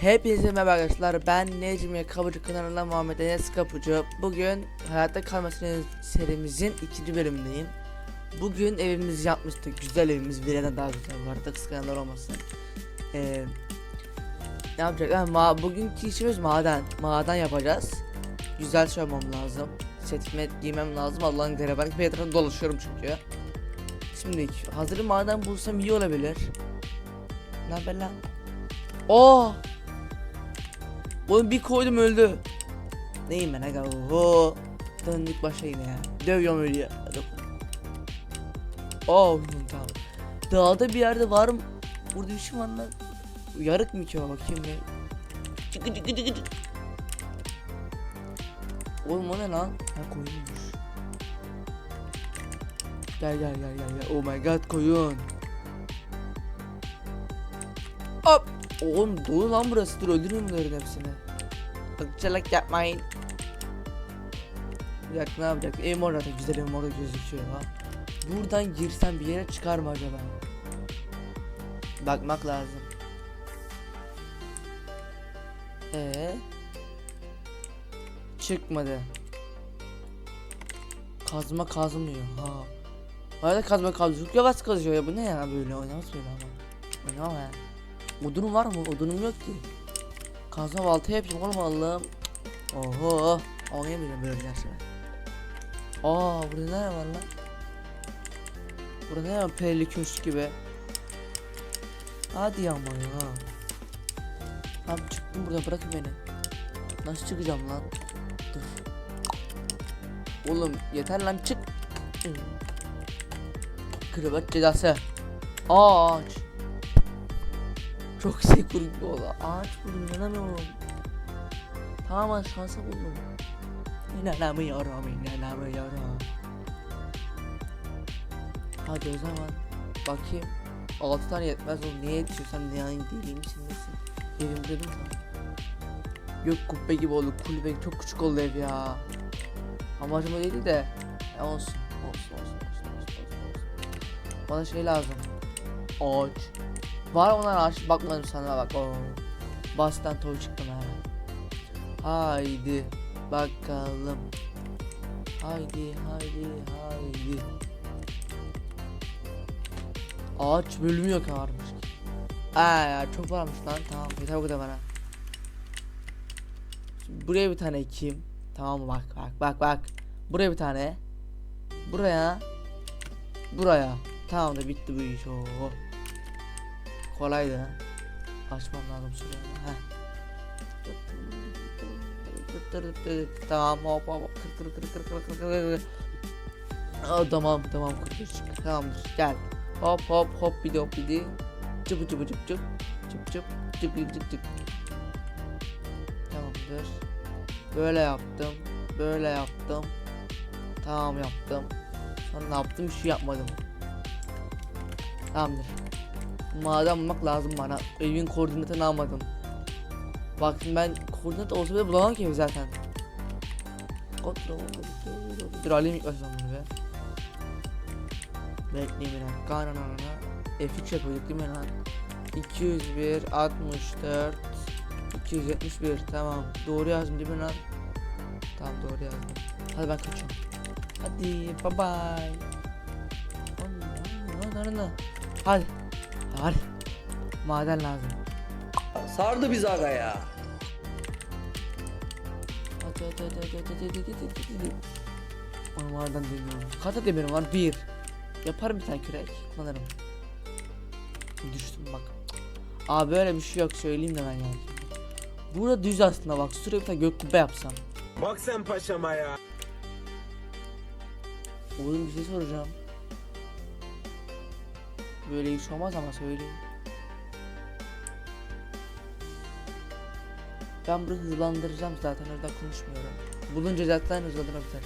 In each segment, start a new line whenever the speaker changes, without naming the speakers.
Hepinize merhaba arkadaşlar. Ben Necmi Kapıcı kanalından Muhammed Enes Kapıcı. Bugün Hayatta Kalma seri- serimizin ikinci bölümündeyim. Bugün evimizi yapmıştık. Güzel evimiz. Birden daha güzel bu arada kıskananlar olmasın. Ee, ne yapacak? Ha, ma bugünkü işimiz maden. Maden yapacağız. Güzel şey olmam lazım. Setime giymem lazım. Allah'ın dere ben bir etrafında dolaşıyorum çünkü. Şimdi hazır maden bulsam iyi olabilir. Ne haber lan? Oo! Oğlum bir koydum öldü. Neyim ben aga? Oho. Döndük başa yine ya. Dövüyorum. Hadi bakalım. Oo tamam. Dağda bir yerde var mı? Burada bir şey var lan. Yarık mı ki o bakayım bir. Çıkı çıkı çıkı çıkı. Oğlum o ne lan? Ha koyunmuş. Gel gel gel gel gel. Oh my god koyun. Oğlum dolu lan burası. Dur öldüreyim bunların hepsini. Irkçılık yapmayın. Bir dakika ne yapacak? Evim orada güzel evim gözüküyor ha. Buradan girsem bir yere çıkar mı acaba? Bakmak lazım. Ee? Çıkmadı. Kazma kazmıyor ha. Arada kazma kazmıyor. Çok yavaş kazıyor ya bu ne ya böyle oynamaz böyle ama. Oynamam ya. Odunum var mı? Odunum yok ki. Kazma balta yapayım oğlum Allah'ım. Oho. Oynayamayacağım böyle gerçekten. Aa burada ne var lan? Burada ne var? Perili köşk gibi. Hadi ama ya. Abi çıktım burada bırakın beni. Nasıl çıkacağım lan? Dur. Oğlum yeter lan çık. Kırbaç cezası. Ağaç. Çok şey kurgu oldu. Ağaç buldum inanamıyorum. Tamamen şansa buldum. İnanamıyorum inanamıyorum. Hadi o zaman bakayım. 6 tane yetmez oğlum niye yetişiyor sen dünyanın deli misin nesin? Evim dedim sana. Gök kubbe gibi oldu kulübe çok küçük oldu ev ya. Amacım o değildi de olsun olsun olsun olsun olsun olsun. olsun. Bana şey lazım. Ağaç. Var onlar ağaç bakmadım sana bak o. Bastan toy çıktım ha. Haydi bakalım. Haydi haydi haydi. Ağaç bölümü yok varmış. Aa ya çok varmış lan tamam yeter bu kadar bana. Şimdi buraya bir tane ekeyim. Tamam bak bak bak bak. Buraya bir tane. Buraya. Buraya. Tamam da bitti bu iş. Oo. Kolaydı. ha. Açmam lazım şurayı. Tamam hop hop kır kır kır kır kır kır kır. Aa, tamam tamam. Kır kır tamamdır. Gel. Hop hop hop. Bidi hop bidi cıbı cıbı cıp cıp. Cıp cıp. Cıp cıp cıp cıp. Tamamdır. Böyle yaptım. Böyle yaptım. Tamam yaptım. Sonra ne yaptım? Bir şey yapmadım. Tamamdır maden bulmak lazım bana evin koordinatını almadım Bak şimdi ben koordinat olsa bile bulamam ki zaten. Dur alayım ilk baştan bunu be. Bekleyin bir dakika. Ananana. F3 yapıyorduk değil mi lan? 201 64 271 tamam. Doğru yazdım değil mi lan? Tamam doğru yazdım. Hadi ben kaçıyorum. Hadi bye bye. Hadi. Hadi. Maden lazım.
Sardı biz aga ya.
Hadi hadi hadi hadi hadi hadi hadi hadi hadi. Oğlum oradan demiyorum. Kaç demirim var? Bir. Yaparım bir tane kürek. Kullanırım. Düştüm bak. Aa böyle bir şey yok söyleyeyim de ben yani. Burada düz aslında bak. Şuraya bir tane gök kubbe yapsam.
Bak sen paşama ya.
Oğlum bir şey soracağım. Böyle iş olmaz ama söyleyeyim. Ben bunu hızlandıracağım zaten o yüzden konuşmuyorum. Bulunca zaten hızlanır biter.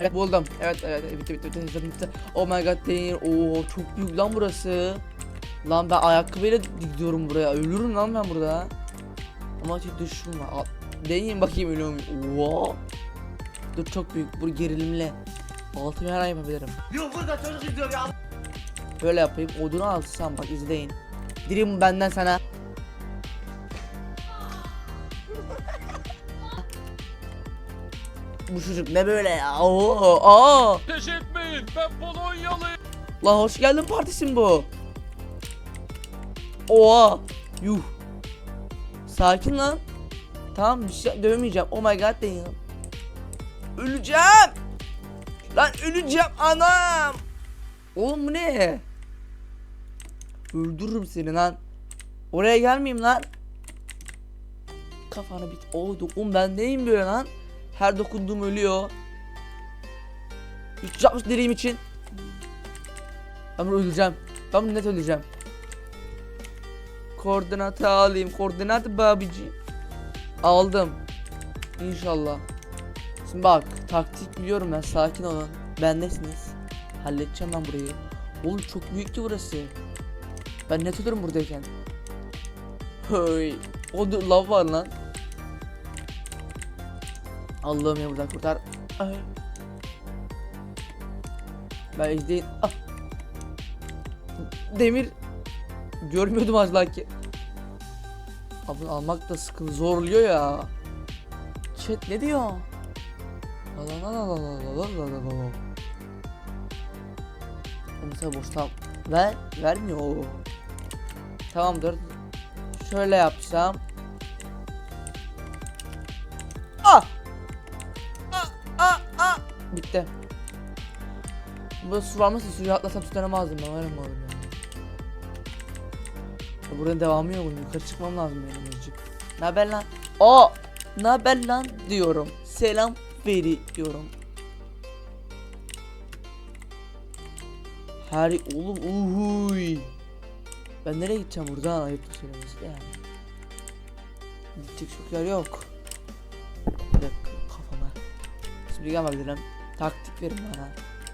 Evet buldum. Evet evet bitti bitti bitti bitti. bitti. Oh my god değil. Oo çok büyük lan burası. Lan ben ayakkabıyla gidiyorum buraya. Ölürüm lan ben burada. Ama hiç düşürme. Al. Deneyin bakayım öyle mi? Wow. Dur çok büyük. Bu gerilimli. Altı her yapabilirim.
Yok burada çocuk izliyor ya.
Böyle yapayım. Odunu alsam bak izleyin. Dirim benden sana. Bu çocuk ne böyle ya? Oo, aa.
Ateş etmeyin ben Polonyalıyım.
La hoş geldin partisin bu. Oha. Yuh. Sakin lan. Tamam bir şey dövmeyeceğim. Oh my god damn. Öleceğim. Lan öleceğim anam. Oğlum bu ne? Öldürürüm seni lan. Oraya gelmeyeyim lan. Kafana bit. Oh dokun ben neyim böyle lan? Her dokunduğum ölüyor. 360 direğim için. Ben öleceğim. Ben net öleceğim. Koordinatı alayım. Koordinat babici. Aldım. İnşallah. Şimdi bak taktik biliyorum ben sakin olun. Bendesiniz. Halledeceğim ben burayı. Oğlum çok büyük ki burası. Ben net ölürüm buradayken. Hey. O lav var lan. Allah'ım ya buradan kurtar. Ay. Ben izleyin. Ah. Demir görmüyordum az ki. Abi almak da sıkıntı zorluyor ya. Chat ne diyor? Mesela boş tamam. Ver, vermiyor. Tamamdır. Şöyle yapsam. Ah! Ah, ah, ah! Bitti. Bu su varmasa suyu atlasam tutanamazdım ben. Öyle mi ya? Ya. Buranın devamı yok yukarı çıkmam lazım benim azıcık. Ne lan? Aa! Ne lan diyorum. Selam veriyorum. Her oğlum uhuy. Ben nereye gideceğim buradan ayıp söylemesi de yani. Gidecek çok yer yok. Bir dakika kafama. Şimdi gelmediler. Taktik verin bana.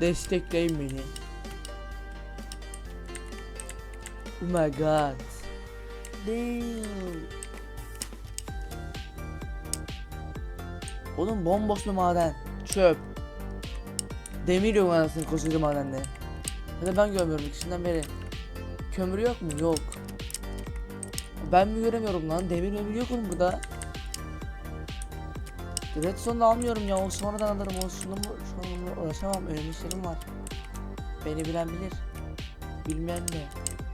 Destekleyin beni. Oh my god. Damn. Oğlum bomboş maden. Çöp. Demir yok anasını koskoca madende. Ya da ben görmüyorum ikisinden beri. Kömür yok mu? Yok. Ben mi göremiyorum lan? Demir memir yok oğlum burada. Redstone'da almıyorum ya. O sonradan alırım. O an onunla uğraşamam. Önemli işlerim var. Beni bilen bilir. Bilmeyen de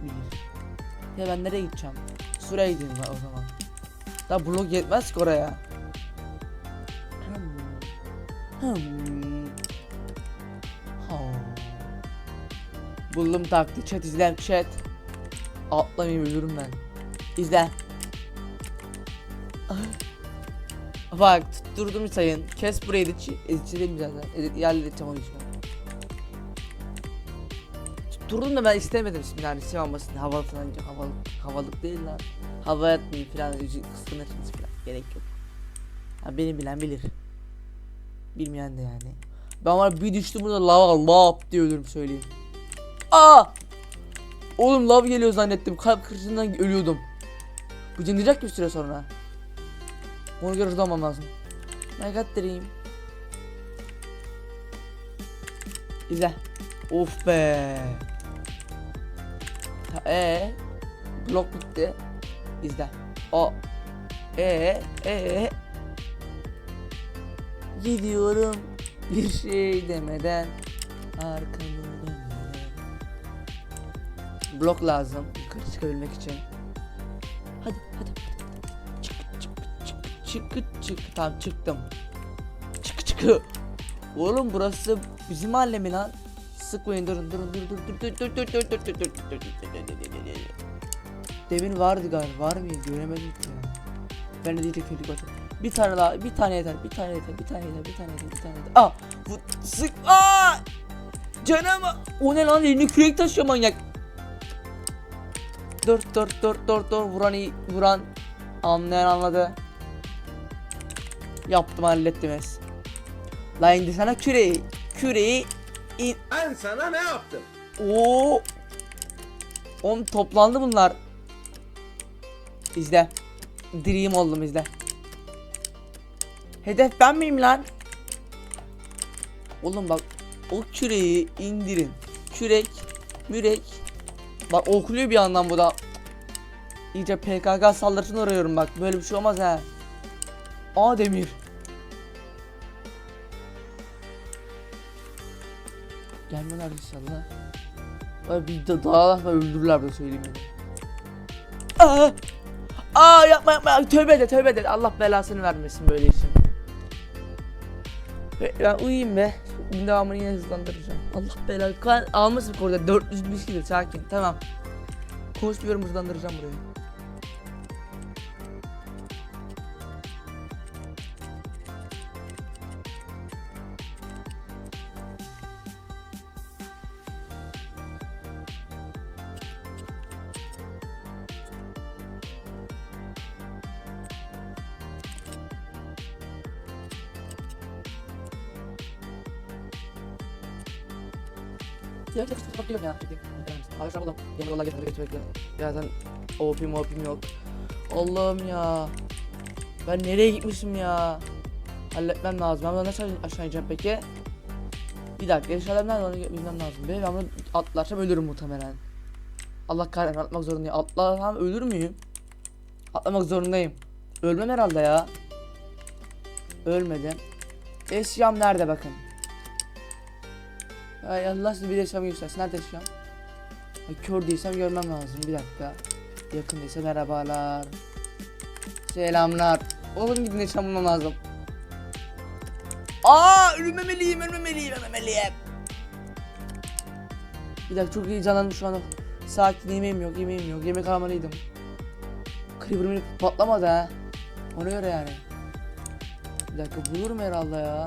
bilir. Ya ben nereye gideceğim? Şuraya gideyim o zaman. Daha blok yetmez ki oraya. Hmm. Hmm. Buldum taktiği chat izleyen chat. Atlamayayım ölürüm ben. İzle. Bak tutturdum sayın. Kes burayı edit editçilerim zaten. Edit yerleteceğim o işi. Tutturdum da ben istemedim şimdi yani isim almasın. Havalı falan havalı. Havalık değil lan. Hava atmayayım falan. Kıskanırsınız falan. Gerek yok. Ha, beni bilen bilir. Bilmeyen de yani. Ben var bir düştüm burada lava lap diye ölürüm söyleyeyim. Aa! Oğlum lav geliyor zannettim. Kalp krizinden ölüyordum. Bu cınlayacak bir süre sonra. Onu göre olmam lazım. My god dream. İzle. Of be. Ee, blok bitti. İzle. O. Ee, ee. Gidiyorum bir şey demeden arkamı dönmeden. Blok lazım yukarı çıkabilmek için. Hadi. hadi. Çık çık çık çık çık. Tamam çıktım. Çık çık. Oğlum burası bizim mahalle mi lan? Sıkmayın durun durun dur dur dur dur dur dur dur dur dur dur dur dur dur dur dur dur Demin vardı galiba var mıydı göremedim ki ya. Ben de değil kötü götür. Bir tane daha bir tane yeter bir tane yeter bir tane yeter bir tane yeter bir tane yeter. Aa bu sık aa canım o ne lan elini kürek taşıyor manyak. Dur dur dur dur dur vuran iyi vuran anlayan anladı. Yaptım hallettim es. La indi sana küreği küreği in
Ben sana ne yaptım?
Oo. Oğlum toplandı bunlar. İzle. Dream oldum izle. Hedef ben miyim lan? Oğlum bak o küreği indirin. Kürek, mürek. Bak okuluyor bir yandan bu da. İyice PKK saldırısını arıyorum bak. Böyle bir şey olmaz ha. A demir. Gelmeler inşallah. Böyle bir da dağlar ve öldürürler de söyleyeyim yani. Aa! Aa yapma yapma tövbe de tövbe de Allah belasını vermesin böyle işin. Ben uyuyayım be. Gün devamını yine hızlandıracağım. Allah belanı. Almasın orada 400 bir şeydir sakin tamam. Konuşmuyorum hızlandıracağım burayı. Ya çok çok bakıyorum ya. Arkadaşlar buldum. Yeni yola getirmek getirmek. Birazdan OP'm OP'm yok. Allah'ım ya. Ben nereye gitmişim ya? Halletmem lazım. Ben buradan nasıl aşağı ineceğim peki? Bir dakika. Eşyalar nerede onu bilmem lazım. Be. Ben bunu atlarsam ölürüm muhtemelen. Allah kahretsin atlamak zorundayım. Atlarsam ölür müyüm? Atlamak zorundayım. Ölmem herhalde ya. Ölmedim. Eşyam nerede bakın. Ay Allah sizi bir eşyamı göstersin. Nerede eşyam? Ay, kör değilsem görmem lazım. Bir dakika. Yakın değilse merhabalar. Selamlar. Oğlum gidin eşyam bulmam lazım. Aa ölmemeliyim ölmemeliyim ölmemeliyim. Bir dakika çok heyecanlandım şu anda. Sakin yemeğim yok yemeğim yok. Yemek almalıydım. Creeper patlamadı ha. Ona göre yani. Bir dakika bulurum herhalde ya.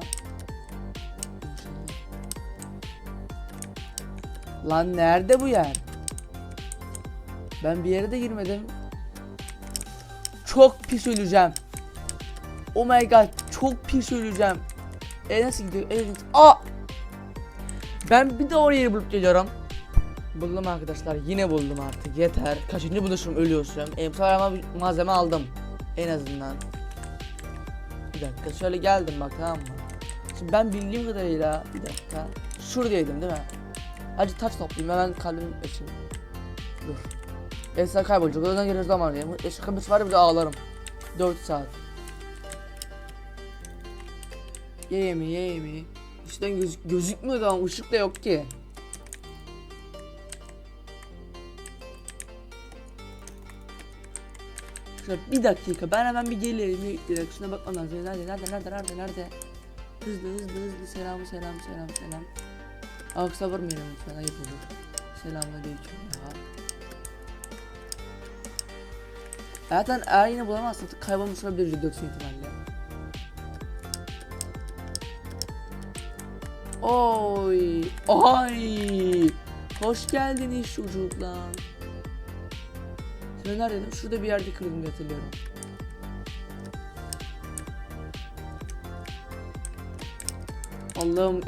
Lan nerede bu yer? Ben bir yere de girmedim. Çok pis öleceğim. Oh my god, çok pis öleceğim. E nasıl gidiyor? Evet. Aa! Ben bir de oraya bulup geliyorum. Buldum arkadaşlar. Yine buldum artık. Yeter. Kaçıncı buluşum ölüyorsam. E, bu sefer ama bir malzeme aldım. En azından. Bir dakika. Şöyle geldim bak tamam mı? Şimdi ben bildiğim kadarıyla bir dakika. Şuradaydım değil mi? Hadi taş toplayayım hemen kalbim için. Dur. Esra kaybolacak. Oradan geliriz zaman diye. Esra kapısı var bir de ağlarım. 4 saat. Ye yemeği ye yemeği. İşten göz, gözükmüyor ama ışık da yok ki. Şöyle bir dakika ben hemen bir geleyim bir dakika şuna bakmam lazım. Nerede nerede nerede nerede nerede? Hızlı hızlı hızlı selam selam selam selam. Aksa vurmayalım lütfen ayıp olur. Selamünaleyküm ya. Zaten eğer yine bulamazsak kaybolmuş olabilir reduction ihtimalle. Oy, ay, hoş geldiniz çocuklar. Sen neredeydin? Şurada bir yerde kırdım hatırlıyorum. Allah'ım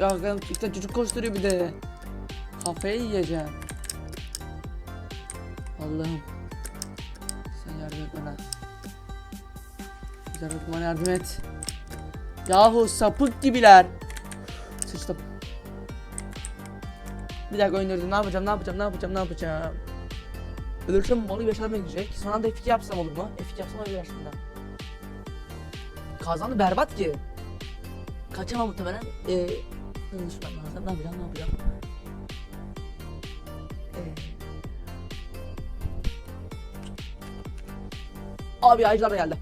bir tane çocuk koşturuyor bir de. Kafayı yiyeceğim. Allah'ım. Sen yardım et bana. Et bana yardım et. Yahu sapık gibiler. Sıçtım. Bir dakika oynuyordu. Ne yapacağım? Ne yapacağım? Ne yapacağım? Ne yapacağım? Ölürsem malı yaşamaya gidecek. Sonra da F2 yapsam olur mu? F2 yapsam olur aslında. Kazandı berbat ki. Kaçamam muhtemelen. Ee, konuşmam lazım. Ne yapacağım? Ne yapacağım? Ee. Abi ayıcılar da geldi.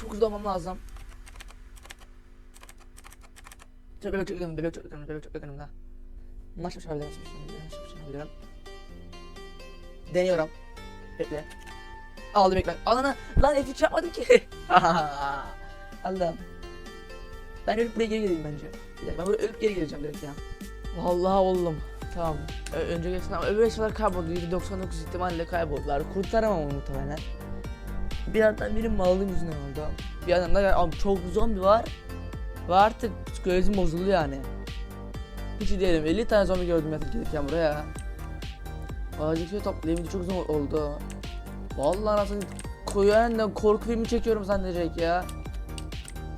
Çok hızlı olmam lazım. Çok bebek çok yakınım, bebek çok yakınım, bebek çok yakınımda. Nasıl bir şey şimdi? Nasıl bir şey? Deniyorum. Bekle. Aldım bekle. Alana lan F3 yapmadım ki. Allah'ım. Ben ölüp buraya geri geleyim bence. Bir dakika, ben buraya ölüp geri geleceğim direkt ya. Vallahi oldum. Tamam. Ö- önce geçsin ama öbür eşyalar kayboldu. %99 ihtimalle kayboldular. Kurtaramam onu muhtemelen. Bir yandan benim malım yüzünden oldu. Bir yandan da abi çok zombi var. Ve artık psikolojim bozuldu yani. Hiç iyi değilim. 50 tane zombi gördüm yatıp gelirken buraya. Ağacı şey toplayayım çok zor oldu. Vallahi anasını da korku filmi çekiyorum zannedecek ya.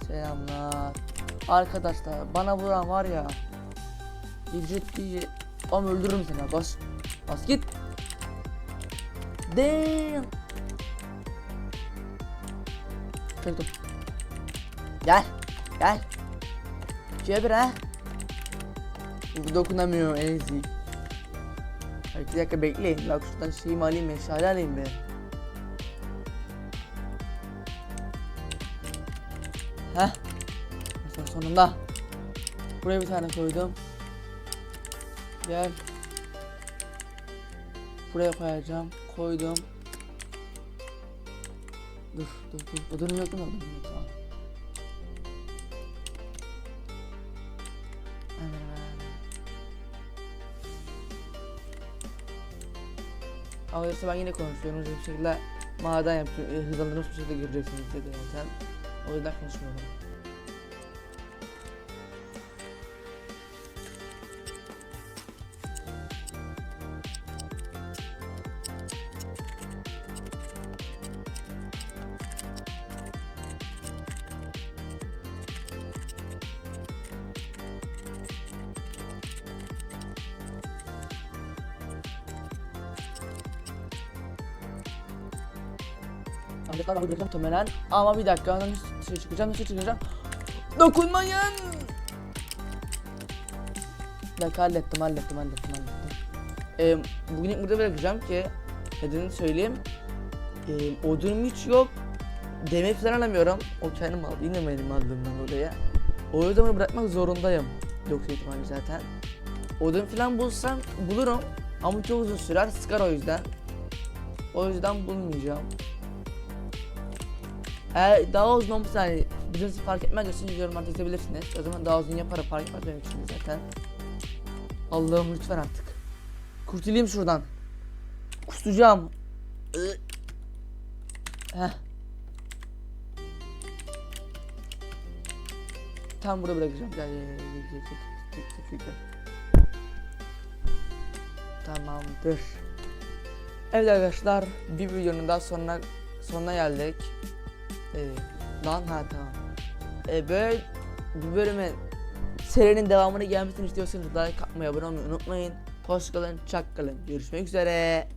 Selamlar. Arkadaşlar bana vuran var ya. Bir ciddi Ama öldürürüm seni bas. Bas git. Damn. Çektim. Gel. Gel. Cebir ha. Dokunamıyor. Ay, Bir dakika bekleyin. Bak şuradan şeyimi alayım meşale alayım be. Heh. Mesela sonunda. Buraya bir tane koydum. Gel. Buraya koyacağım. Koydum. Dur dur dur. Odunum yok mu? Odunum yok. Tamam. Ama işte ben yine konuşuyorum. Hızlı şekilde maden yapıyorum. Hızlandırmış bir şekilde göreceksiniz dedi zaten. O yüzden konuşmuyorum. Var burada muhtemelen. Ama bir dakika ondan dışarı çıkacağım dışarı çıkacağım. Dokunmayın. Bir dakika hallettim hallettim hallettim hallettim. Ee, bugün ilk burada bırakacağım ki nedenini söyleyeyim. Ee, odunum hiç yok. Demir falan alamıyorum. O kendim aldı. Yine benim aldığımdan dolayı. O yüzden bunu bırakmak zorundayım. Yoksa ihtimalle zaten. Odun falan bulsam bulurum. Ama çok uzun sürer. Sıkar o yüzden. O yüzden bulmayacağım. Eğer daha uzun olmasa hani biriniz fark etmez diyorsanız yorumlarda yazabilirsiniz. O zaman daha uzun yaparım fark etmez benim için zaten. Allah'ım lütfen artık. Kurtulayım şuradan. Kusacağım. Heh. Tam burada bırakacağım. Tamamdır. Evet arkadaşlar bir videonun daha sonuna sonuna geldik. Ee, lan ha tamam. Ee, böyle bu bölümün serinin devamını gelmesini istiyorsanız like atmayı abone olmayı unutmayın. Hoşçakalın, çak kalın. Görüşmek üzere.